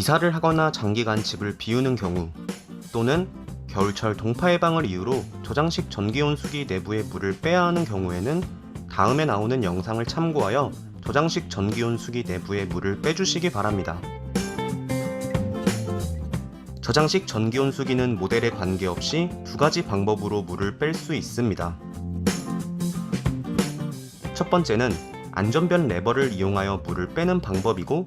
이사를 하거나 장기간 집을 비우는 경우 또는 겨울철 동파 예방을 이유로 저장식 전기 온수기 내부의 물을 빼야 하는 경우에는 다음에 나오는 영상을 참고하여 저장식 전기 온수기 내부의 물을 빼주시기 바랍니다. 저장식 전기 온수기는 모델에 관계없이 두 가지 방법으로 물을 뺄 수 있습니다. 첫 번째는 안전변 레버를 이용하여 물을 빼는 방법이고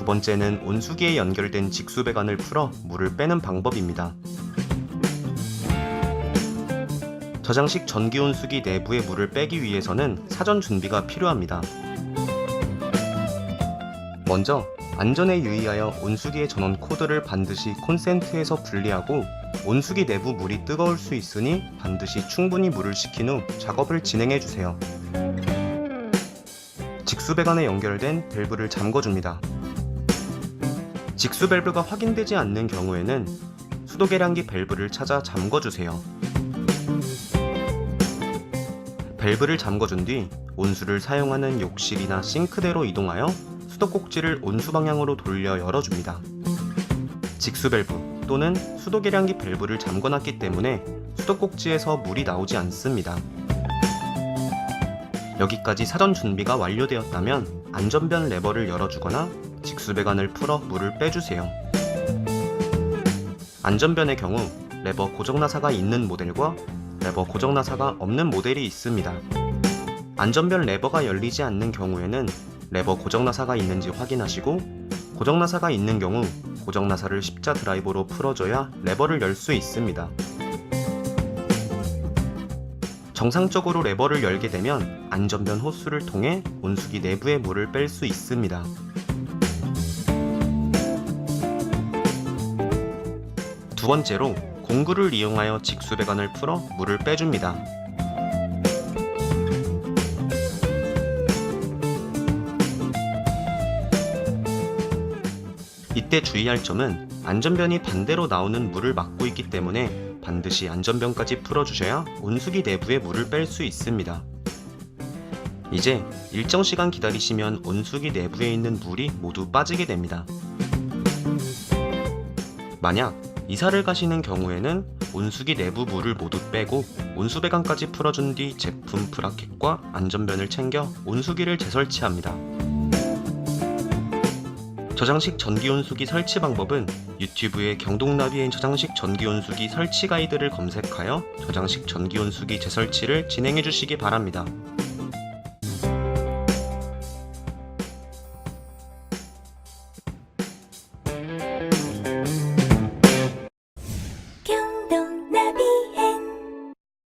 두 번째는 온수기에 연결된 직수 배관을 풀어 물을 빼는 방법입니다. 저장식 전기 온수기 내부의 물을 빼기 위해서는 사전 준비가 필요합니다. 먼저 안전에 유의하여 온수기의 전원 코드를 반드시 콘센트에서 분리하고 온수기 내부 물이 뜨거울 수 있으니 반드시 충분히 물을 식힌 후 작업을 진행해 주세요. 직수 배관에 연결된 밸브를 잠궈 줍니다. 직수 밸브가 확인되지 않는 경우에는 수도 계량기 밸브를 찾아 잠궈주세요. 밸브를 잠궈준 뒤 온수를 사용하는 욕실이나 싱크대로 이동하여 수도 꼭지를 온수 방향으로 돌려 열어줍니다. 직수 밸브 또는 수도 계량기 밸브를 잠궈놨기 때문에 수도 꼭지에서 물이 나오지 않습니다. 여기까지 사전 준비가 완료되었다면 안전변 레버를 열어주거나 직수배관을 풀어 물을 빼주세요. 안전변의 경우 레버 고정나사가 있는 모델과 레버 고정나사가 없는 모델이 있습니다. 안전변 레버가 열리지 않는 경우에는 레버 고정나사가 있는지 확인하시고 고정나사가 있는 경우 고정나사를 십자 드라이버로 풀어줘야 레버를 열 수 있습니다. 정상적으로 레버를 열게 되면 안전변 호스를 통해 온수기 내부의 물을 뺄 수 있습니다. 두 번째로 공구를 이용하여 직수 배관을 풀어 물을 빼줍니다. 이때 주의할 점은 안전변이 반대로 나오는 물을 막고 있기 때문에 반드시 안전변까지 풀어주셔야 온수기 내부의 물을 뺄 수 있습니다. 이제 일정 시간 기다리시면 온수기 내부에 있는 물이 모두 빠지게 됩니다. 만약 이사를 가시는 경우에는 온수기 내부 물을 모두 빼고 온수배관까지 풀어준 뒤 제품 브라켓과 안전변을 챙겨 온수기를 재설치합니다. 저장식 전기온수기 설치 방법은 유튜브에 경동나비엔 저장식 전기온수기 설치 가이드를 검색하여 저장식 전기온수기 재설치를 진행해 주시기 바랍니다.